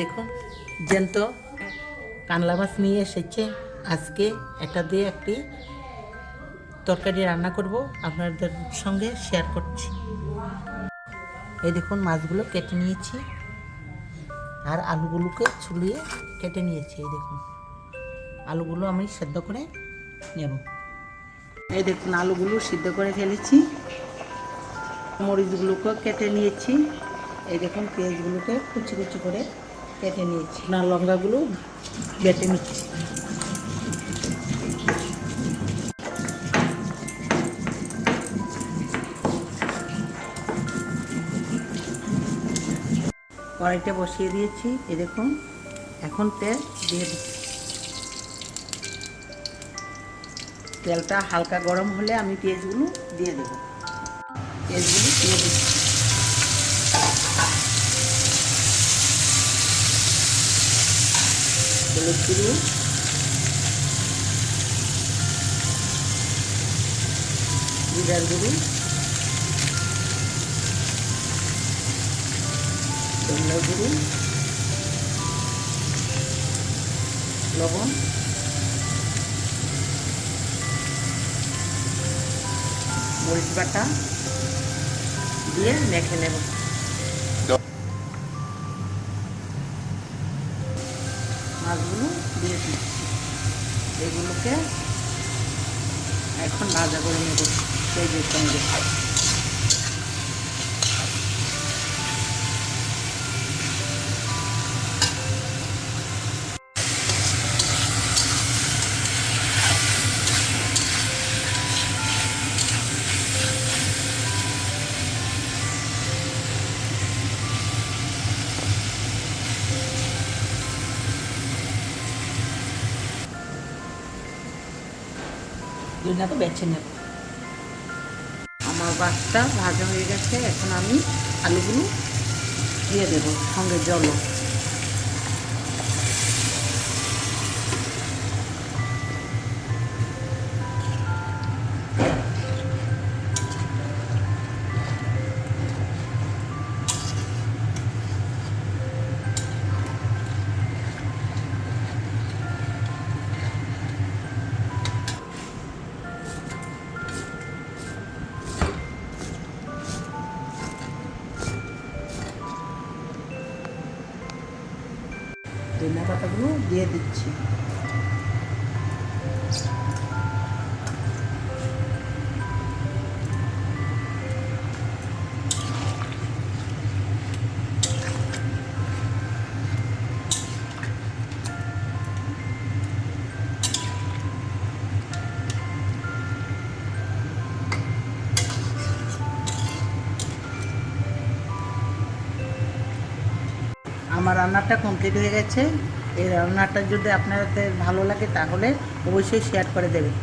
দেখুন জ্যান্ত কানলা মাছ নিয়ে এসেছে। আজকে এটা দিয়ে একটি তরকারি রান্না করব, আপনাদের সঙ্গে শেয়ার করছি। এই দেখুন, মাছগুলো কেটে নিয়েছি আর আলুগুলোকে ছুলিয়ে কেটে নিয়েছি, এই দেখুন। আলুগুলো আমি সেদ্ধ করে নেব। এই দেখুন, আলুগুলো সিদ্ধ করে ফেলেছি। মরিচগুলোকে কেটে নিয়েছি। এই দেখুন, পেঁয়াজগুলোকে কুচি কুচি করে কেটে নিয়েছি। না লঙ্কাগুলো বেটে নিচ্ছি। কড়াইটা বসিয়ে দিয়েছি এই দেখুন এখন তেল দিয়ে দিচ্ছি। তেলটা হালকা গরম হলে আমি পেঁয়াজগুলো দিয়ে দেবো। পেঁয়াজগুলো দিয়ে দিচ্ছি। হলুদ গুঁড়ো। জিরার গুঁড়ো। ধনিয়া গুঁড়ো। লবণ। মরিচ বাটা। দিয়ে মেখে নেব। মাছগুলো দিয়ে দিচ্ছি। এগুলোকে এখন ভাজা করে নেব পেঁয়াজের সঙ্গে। দুইনাকে বেছে নেব। আমার বাচ্চা ভাজা হয়ে গেছে, এখন আমি আলুগুলো দিয়ে দেবো সঙ্গে জলও। ধনিয়া পাতাগুলো দিয়ে দিচ্ছি। আমার রান্নাটা কমপ্লিট হয়ে গেছে। এই রান্নাটা যদি আপনাদের ভালো লাগে তাহলে অবশ্যই শেয়ার করে দেবেন।